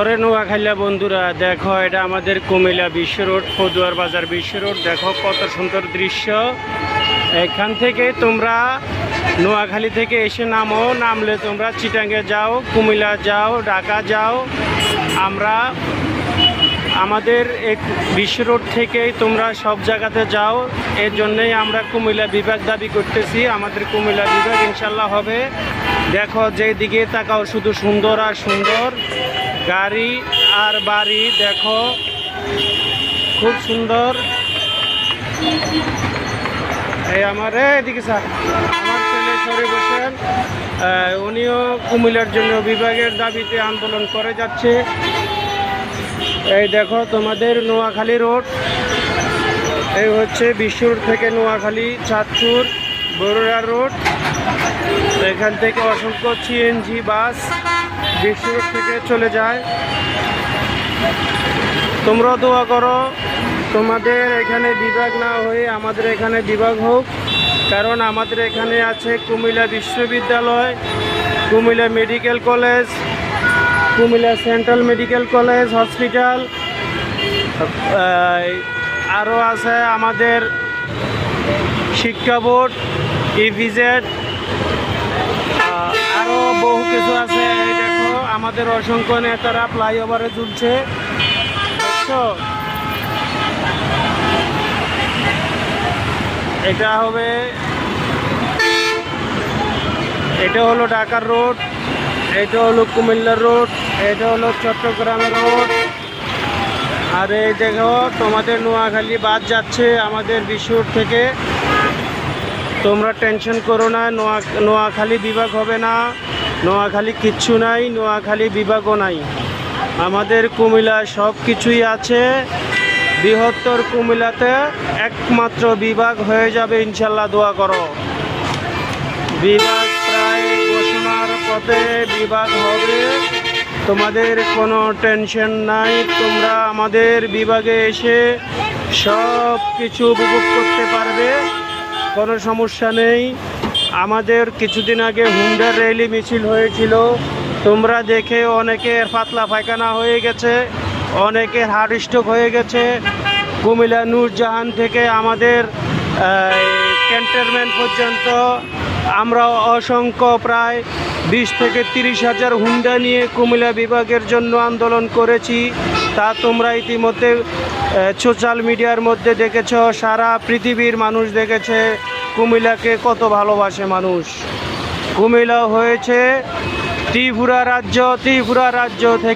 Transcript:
পরে নোয়াখাইলা বন্ধুরা, দেখো এটা আমাদের কুমিল্লা বিশ্ব রোড ফদুয়ার বাজার বিশ্ব রোড। দেখো কত সুন্দর দৃশ্য। এখান থেকে তোমরা নোয়াখালী থেকে এসে নামো, নামলে তোমরা চিটাঙ্গে যাও, কুমিল্লা যাও, ঢাকা যাও। আমরা আমাদের এক বিশ্ব রোড থেকেই তোমরা সব জায়গাতে যাও। এর জন্যই আমরা কুমিল্লা বিভাগ দাবি করতেছি। আমাদের কুমিল্লা বিভাগ ইনশাল্লাহ হবে। দেখো যেদিকে তাকাও শুধু সুন্দর আর সুন্দর। গাড়ি আর বাড়ি দেখো। খুব সুন্দর। এই আমার এদিকে স্যার। আমার ছেলে সরে বসেন উনিও কুমিল্লার জন্য বিভাগের দাবিতে আন্দোলন করে যাচ্ছে। এই দেখো তোমাদের নোয়াখালী রোড। এই হচ্ছে বিশ্বর থেকে নোয়াখালী, চাঁদপুর। বরুড়া রোড। এখান থেকে অসংখ্য সিএনজি বাস বিশ্বর থেকে চলে যায়। তোমরা দোয়া করো, তোমাদের এখানে বিভাগ না হয়ে আমাদের এখানে বিভাগ হোক, কারণ আমাদের এখানে আছে কুমিল্লা বিশ্ববিদ্যালয়, Comilla medical college, Comilla central medical college, hospital আরও আছে আমাদের শিক্ষা বোর্ড ইভিজেড আরও বহু কিছু আছে। দেখো, আমাদের অসংখ্য নেতারা ফ্লাইওভারে ঝুলছে। দেখছ এটা হবে, এটা হলো ঢাকার রোড, এটা হলো কুমিল্লার রোড, এটা হলো চট্টগ্রামের রোড। আর এই দেখো, তোমাদের নোয়াখালী বাদ যাচ্ছে আমাদের বিশুর থেকে। তোমরা টেনশন করো না, নোয়া নোয়াখালী বিভাগ হবে না। নোয়াখালী কিচ্ছু নাই, নোয়াখালী বিভাগও নাই। আমাদের কুমিল্লায় সব কিছুই আছে। বৃহত্তর কুমিল্লাতে একমাত্র বিভাগ হয়ে যাবে, ইনশাল্লাহ দোয়া করো। বিভাগ প্রায় ঘোষণার পথে বিভাগ হবে। তোমাদের কোনো টেনশন নাই, তোমরা আমাদের বিভাগে এসে সব কিছু উপভোগ করতে পারবে। কোনো সমস্যা নেই। আমাদের কিছুদিন আগে হুন্ডার র্যালি মিছিল হয়েছিল। তোমরা দেখে অনেকের পাতলা পায়খানা হয়ে গেছে অনেকের হার্ট স্ট্রোক হয়ে গেছে। কুমিল্লা নূরজাহান থেকে আমাদের ক্যান্টনমেন্ট পর্যন্ত আমরা অসংখ্য প্রায় বিশ থেকে তিরিশ হাজার হুন্ডা নিয়ে কুমিল্লা বিভাগের জন্য আন্দোলন করেছি। তা তোমরা ইতিমধ্যে সোশ্যাল মিডিয়ার মধ্যে দেখেছ, সারা পৃথিবীর মানুষ দেখেছে কুমিল্লাকে কত ভালোবাসে মানুষ। কুমিল্লা হয়েছে ত্রিপুরা রাজ্য ত্রিপুরা রাজ্য থেকে